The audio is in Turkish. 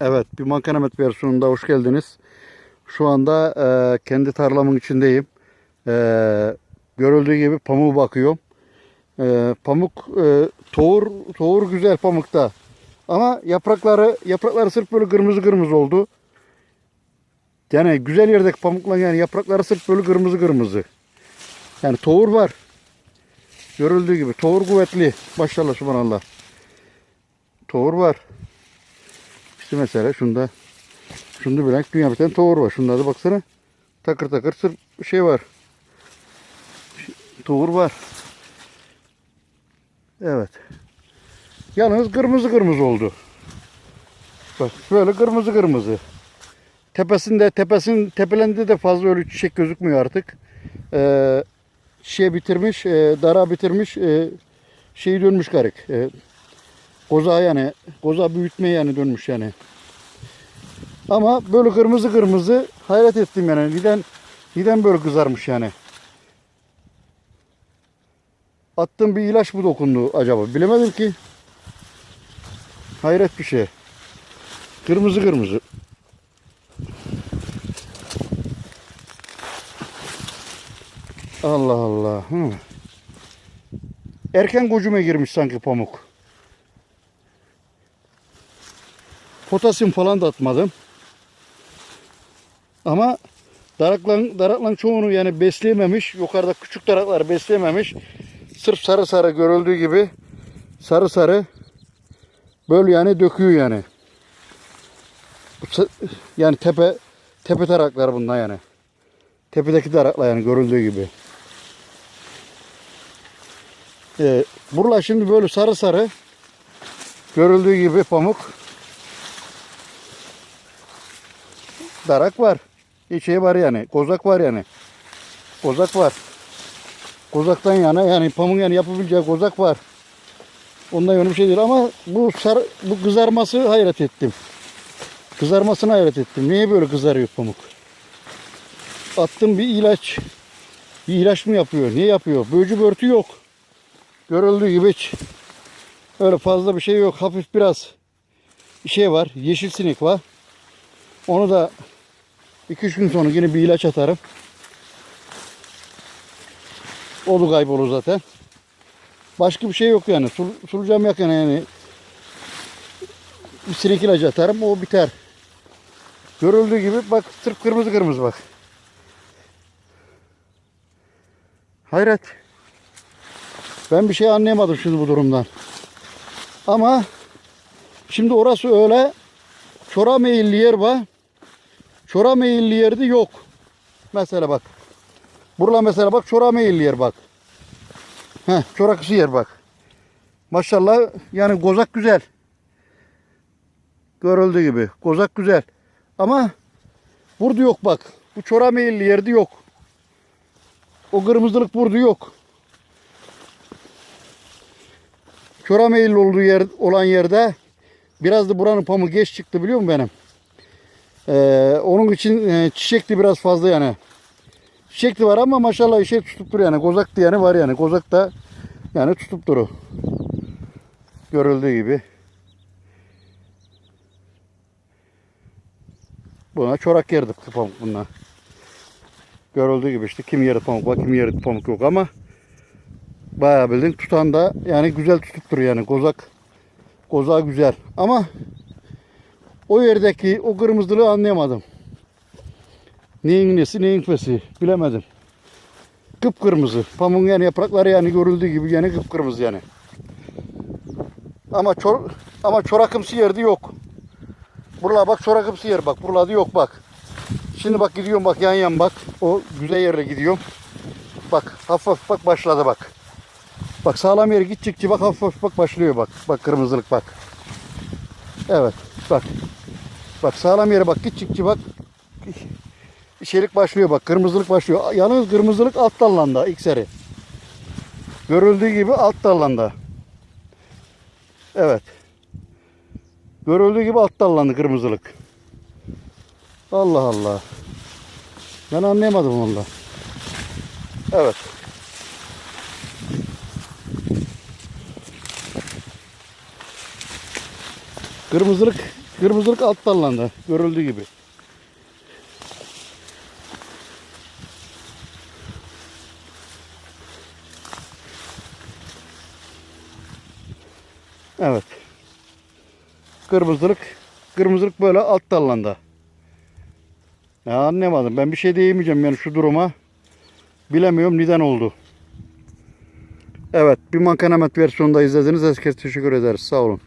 Evet, bir Mankanemet versiyonunda hoş geldiniz. Şu anda e, kendi tarlamın içindeyim. E, görüldüğü gibi pamuğu bakıyorum. E, pamuk e, tohur tohur güzel pamukta. Ama yaprakları yaprakları sırf böyle kırmızı kırmızı oldu. Yani güzel yerdeki pamukla yani yaprakları sırf böyle kırmızı kırmızı. Yani tohur var. Görüldüğü gibi tohur kuvvetli. Maşallah subhanallah. Tohur var. İşte mesela şunda şunda bile dünya bir tane tohur var. Şunda da baksana. Takır takır sır şey var. Tohur var. Evet. Yalnız kırmızı kırmızı oldu. Bak böyle kırmızı kırmızı. Tepesinde tepesin tepelendi de fazla öyle çiçek gözükmüyor artık. Ee, şey bitirmiş, e, dara bitirmiş, e, şeyi dönmüş garip. E, koza yani, koza büyütme yani dönmüş yani. Ama böyle kırmızı kırmızı hayret ettim yani. Neden neden böyle kızarmış yani? Attığım bir ilaç mı dokundu acaba? Bilemedim ki. Hayret bir şey. Kırmızı kırmızı. Allah Allah. Hı. Erken kocume girmiş sanki pamuk. Potasyum falan da atmadım. Ama daraklan, daraklan çoğunu yani besleyememiş. Yukarıda küçük daraklar besleyememiş. Sırf sarı sarı görüldüğü gibi sarı sarı böyle yani döküyor yani. Yani tepe tepe taraklar bunlar yani. Tepedeki daraklar yani görüldüğü gibi. Ee, buralar şimdi böyle sarı sarı görüldüğü gibi pamuk darak var. Bir şey var yani. Kozak var yani. Kozak var. Kozaktan yana yani pamuk yani yapabileceği kozak var. Ondan yana bir şey değil ama bu sarı, bu kızarması hayret ettim. Kızarmasına hayret ettim. Niye böyle kızarıyor pamuk? Attım bir ilaç. Bir ilaç mı yapıyor? Niye yapıyor? Böcü börtü yok. Görüldüğü gibi hiç öyle fazla bir şey yok. Hafif biraz bir şey var. Yeşil sinek var. Onu da 2-3 gün sonra yine bir ilaç atarım. O da kaybolur zaten. Başka bir şey yok yani. Sul, sulucam yakın yani. Bir sinek ilacı atarım o biter. Görüldüğü gibi bak sırf kırmızı kırmızı bak. Hayret. Ben bir şey anlayamadım şimdi bu durumdan. Ama şimdi orası öyle çora meyilli yer var. Çora meyilli yerde yok. Mesela bak. Burada mesela bak çora meyilli yer bak. Heh, çorakısı yer bak. Maşallah yani gozak güzel. Görüldüğü gibi. Gozak güzel. Ama burada yok bak. Bu çora meyilli yerde yok. O kırmızılık burada yok. Çora meyilli olduğu yer, olan yerde biraz da buranın pamuğu geç çıktı biliyor musun benim? Ee, onun için e, çiçek de biraz fazla yani. Çiçek de var ama maşallah işe tutup duruyor yani. Kozak yani var yani. Kozak da yani tutup duru. Görüldüğü gibi. Buna çorak yerdik pamuk bunlar. Görüldüğü gibi işte kim yerde pamuk var kim yerde pamuk yok ama bayağı bildiğin tutan da yani güzel tutup duruyor yani. Kozak kozağı güzel ama o yerdeki o kırmızılığı anlayamadım. Neyin nesi neyin fesi bilemedim. Kıpkırmızı. Pamuğun yani yaprakları yani görüldüğü gibi yani kıpkırmızı yani. Ama çor ama çorakımsı yerde yok. Buralar bak çorakımsı yer bak. Buralarda yok bak. Şimdi bak gidiyorum bak yan yan bak. O güzel yere gidiyorum. Bak hafif hafif bak başladı bak. Bak sağlam yere gidecekçe bak hafif hafif bak başlıyor bak. Bak kırmızılık bak. Evet bak. Bak sağlam yere bak gidecekçe bak. İçerik başlıyor bak. Kırmızılık başlıyor. Yalnız kırmızılık alt dallanda ilk seri. Görüldüğü gibi alt dallanda. Evet. Görüldüğü gibi alt dallandı kırmızılık. Allah Allah. Ben anlayamadım valla. Evet. Kırmızılık Kırmızılık alt dallandı. Görüldüğü gibi. Evet. Kırmızılık. Kırmızılık böyle alt dallandı. Ya anlamadım. Ben bir şey diyemeyeceğim yani şu duruma. Bilemiyorum neden oldu. Evet. Bir mankanemet versiyonunda izlediniz. Herkese teşekkür ederiz. Sağ olun.